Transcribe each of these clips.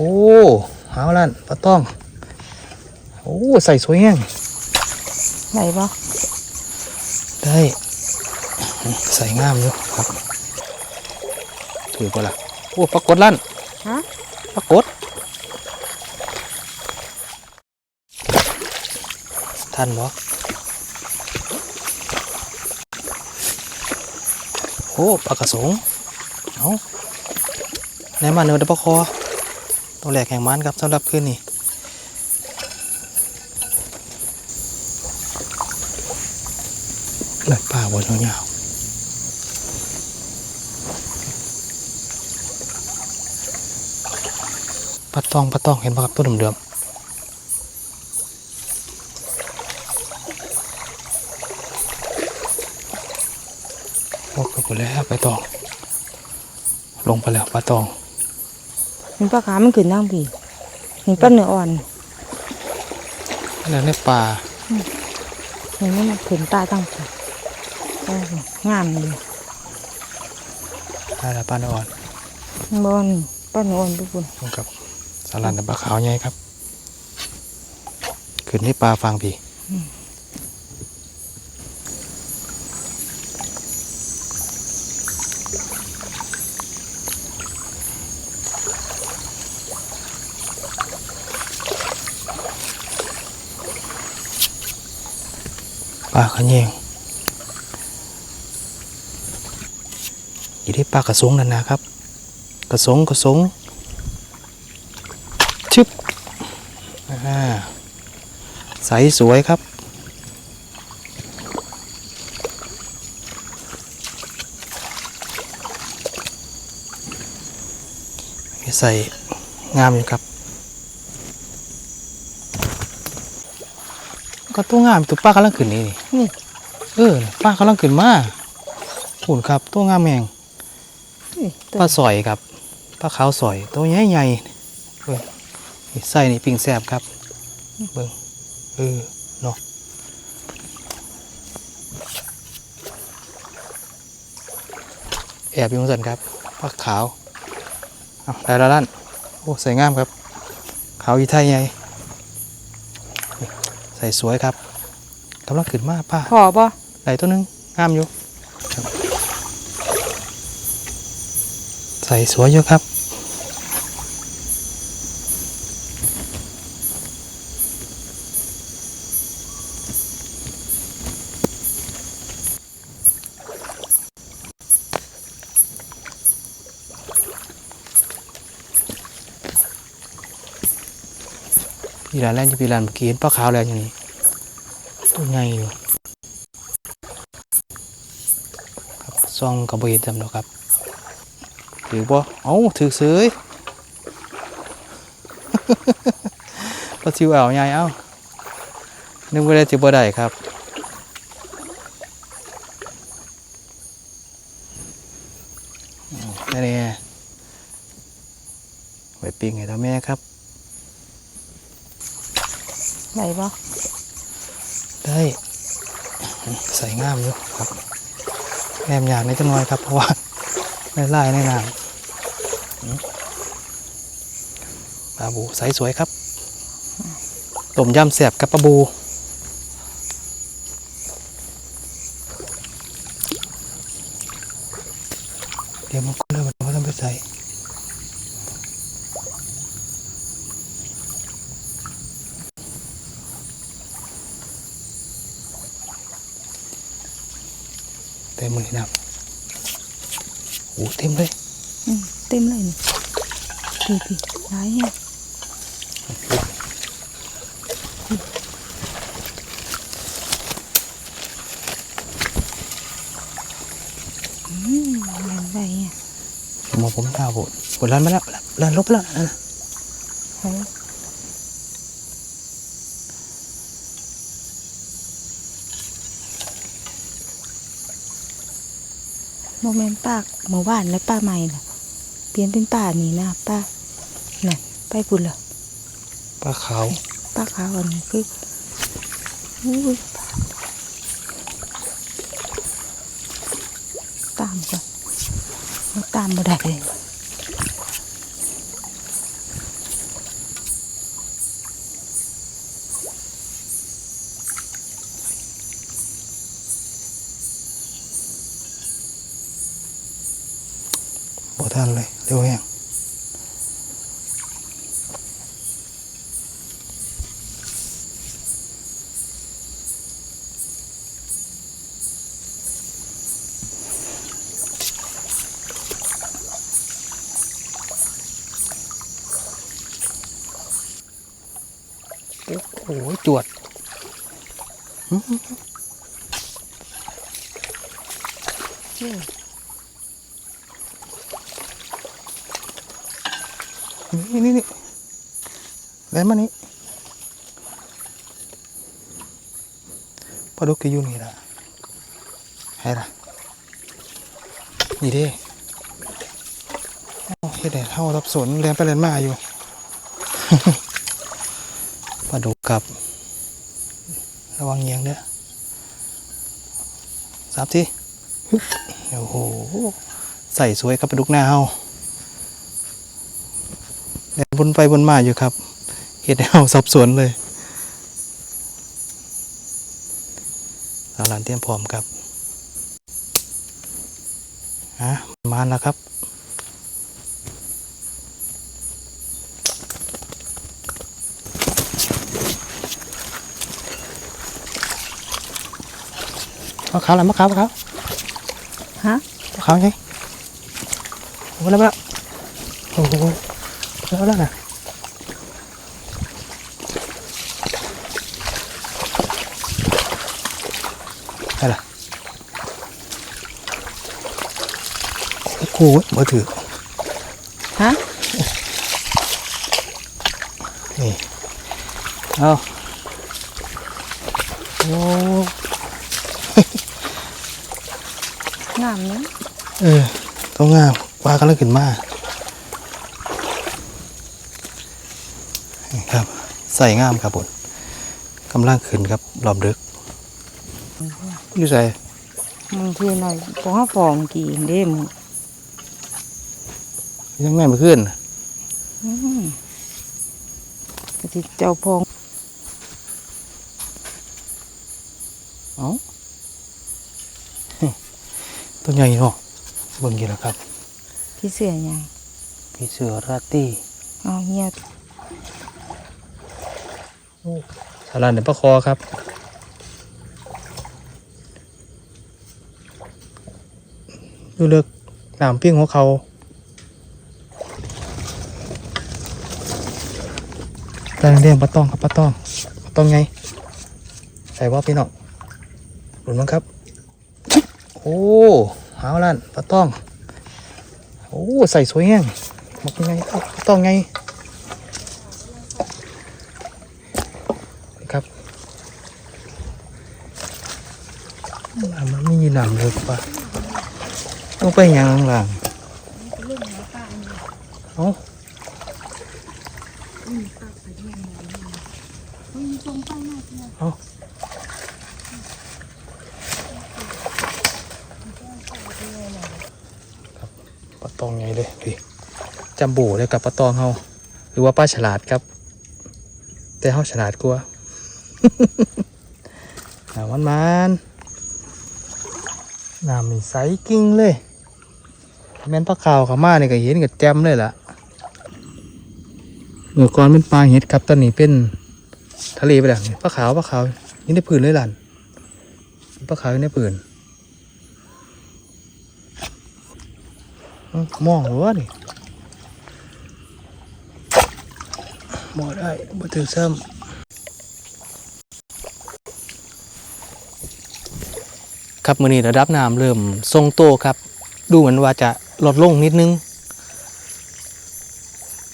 โอ้เอาลั่นปลาต้อง โอ้ ใส่สวยแห้งไหนบ่ได้ ใส่งามอยู่ครับถือปะล่ะ โอ้ปรากฏลั่นฮะปรากฏท่านบอโอ้ปลากระสงเอาในมันเนื้อเดปลาคอ ตัวแหลกแห่งมันครับสำหรับคืนนี้เลยป่าบนยาวปลาตองปลาตองเห็นปะครับตัวเดิมๆโอ้ไปแล้วไปตอง ลงไปแล้วปลาตอง นปลาขามันขึ้นนั่งพี่เห็นปลาเนื้ออ่อนแล้วในป่าเห็นมันขึ้นตาตั้งพี่โอ้โหงามเลยได้แล้วปลาอ่อนบอนปลาเนื้ออ่อนทุกคนลงกับสลัดปลาขาวใหญ่ครับ ขึ้นที่ปลาฟังพี่ ปลาขะแยงอยู่ที่ปลากระสงนั่นนะครับ กระสงกระสงชึบอ่าใสสวยครับใส่งามอยู่ครับ ก็ตัวงามตัวป้ากำลังขึ้นนี่นี่นี่เออป้ากำลังขึ้นมาหุ่นครับตัวงามแมงนี่ตัวปลาสอยครับปลาขาวสอยตัวใหญ่ใหญ่ๆเบิ่งนี่ไส้นี่ปิ้งแซ่บครับเบิ่งเออเนาะแอบอยู่ตรงสันครับปลาขาวเอาได้แล้วด้านโอ้ใส่งามครับขาวอีไทยใหญ่นี่ ใส่สวยครับกำลังขึ้นมาป้าพอป่ะไหลตัวหนึงงามอยู่ครับใส่สวยอยู่ครับ พี่ลานแล่นจะพี่ลานเมื่อกี้เห็นปลาขาวแล้วอย่างนี้ตัวใหญ่อยู่ครับซองกระเบนจำเนาะครับถือบ่เอ้าถือเสยปลาซิวเอาใหญ่เอ้านึกว่าได้จะบ่ได้ครับนี่นี่ไว้ปิ้งให้ท่าแม่ครับ ไหนป่ะได้ใส่งามอยู่ครับแนมอยากในจังน้อยครับเพราะว่าไล่ไล่ในน้ำอืมปลาบูใสสวยครับต้มยำแสบกับปลาบูเดี๋ยวมันก็เริ่มมันต้องไปใส่ เต็มมือนี่นะโอ้เต็มเลยอืมเต็มเลยนี่พี่พี่หลายแฮะอืมเห็นไปอะมองผมข้าวโบดโบดร้านมาแล้วร้านลบแล้วอะเฮ้ โมเมนต์ป้าหมู่บ้านและป้าใหม่น่ะเปลี่ยนเป็นป้านี่นะป้าน่ะไปปุ่นเหรอปลาขาวป้าขาวอันนี้คืออุ้ยตามก่อนมันตามบ่ได้เลย ทันเลย เร็วแห้งโอ้โห จวดนี่นี่นี่แล้วมานี่ปลาดุกอยู่นี่ละให้ละนี่ดิโอ้เฮ็ดให้เท่ารับสนเรียนไปเรียนมาอยู่ ปลาดุกกับ ระวังเงียงเด้อสับทีฮึบโอ้โห ใส่สวยครับปลาดุกหน้าเฮาเดินบนไปบนมาอยู่ครับเห็ดให้เราสับสนเลยเอาหลานเตรียมพร้อมครับอะมาแล้วครับ มะขาวอะไรมะขาวมะขาวฮะมะขาวไงโอ้โหแล้วแล้วโอ้โหแล้วแล้วนะอะไรโอ้โหมือถือฮะนี่เอาโอ้ งามเนี้ย เออต้องงามปลากำลังขึ้นมานี่ครับ ใส่งามครับผมกำลังขึ้นครับรอบดึกอยู่ใส่มึงทีหน่อยพอฟองกี่เด้มึงยังแม่มาขึ้นอืมกะทิเจ้าพองเอ้าตัวใหญ่เนาะ เบิ่งกี่แล้วครับ พี่เสือยังพี่เสือราตรีเอาเงียบสารันเดี๋ยวปลาคอครับดูเลือกหนามปิ้งหัวเขาปลาแดงๆปลาตองครับปลาตองปลาตองไง ใส่ว่าพี่น้องหลุนมั้งครับ โอ้ หาวลั่นปลาตอง โอ้ใส่สวยแห้งบอกยังไงเอ้าปลาตองไงครับน้ำมันไม่มีน้ำเลยปะต้องไปยังหลังเอ้าเอ้าครับ ปลาตองไงเลยพี่จำบูเลยกับปลาตองเฮาหรือว่าปลาฉลาดครับ แต่เฮาฉลาดกว่าน้ำมันมันน้ำนี่ใสกิ้งเลยแม่นปลาขาวขามาเนี่ยก็เห็นกับแจมเลยล่ะเมื่อก่อนเป็นปลาเห็ดครับตอนนี้เป็นทะเลไปแล้วปลาขาวปลาขาวนี่ในผืนเลยหลานปลาขาวอยู่ในผืนอื้อ มองหรือวนี่มอได้บ่ถือซ้ำครับมื่อนี้ระดับน้ำเริ่มทรงโตครับ ดูเหมือนว่าจะลดลงนิดนึง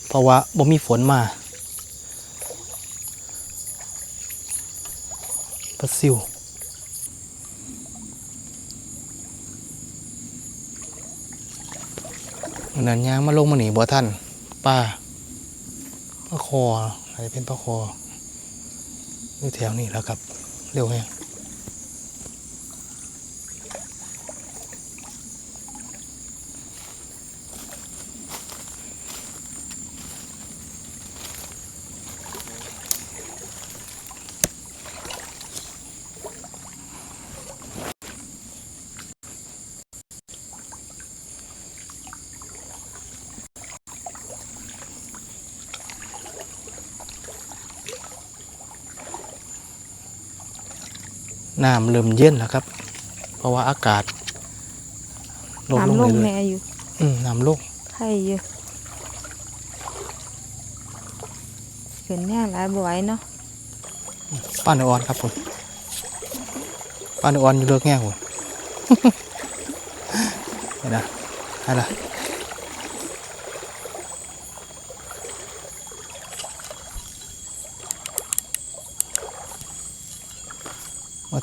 เพราะว่าบ่มีฝนมาปลาซิว นนั้นยางมาลงมาหนีบ่ท่านป้าปลาคออะไรเป็นปลาคออยู่แถวนี้แล้วครับ เร็วแฮง น้ำเริ่มเย็นแล้วครับ เพราะว่าอากาศลดลงน้ำลงเรื่อยแม่อยู่ๆอืมน้ำลงไข่อยู่เกินแน่หลายบ่ไหวเนาะป้าเนออนครับผมป้าเนออนอยู่เลือกแง่ผม เห็นนะให้ละ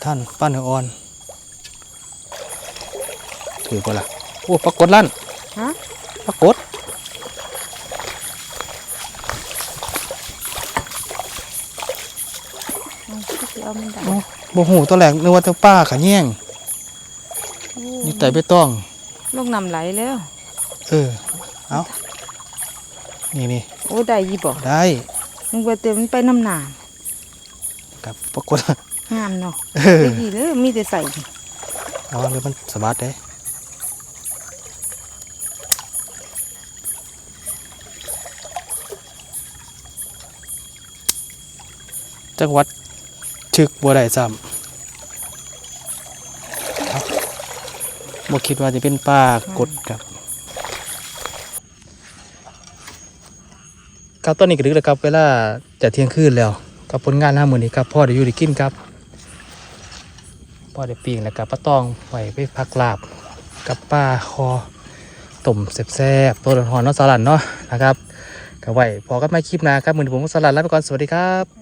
ท่านป้าเนออนถือปะล่ะโอ้ปรากฏลั่นฮะปรากฏเอาสิเอามันได้โอ้โมโหตัวแรกนึกว่าเจ้าป้าขะแย่งนี่แต่ไม่ต้องลงน้ำไหลแล้ว เออ เอานี่นี่โอ้ได้ยี่บ่ได้มึงว่าแต่มันไปน้ำหนากับปรากฏ งามเนาะเออได้ดีเลยมีแต่ใส่เอาเลยมันสบายได้จังหวัดชึกบัวได้ซ้ำครับบ่คิดว่าจะเป็นป้ากดครับครับตอนนี้ก็ดึกแล้วครับเวลาจะเที่ยงคืนแล้วกับผลงานห้าหมื่นนี้ครับพ่อได้อยู่ได้กินครับ พ่อได้ปีงแล้วกับป้าตองไว้ไปพักลาบกับป้าคอต้มแซ่บๆตัวหอนน้องสลัดเนาะนะครับก็ไว้พอกันไม่คลิปหนาครับมือนผมสลัดลาไปก่อนสวัสดีครับ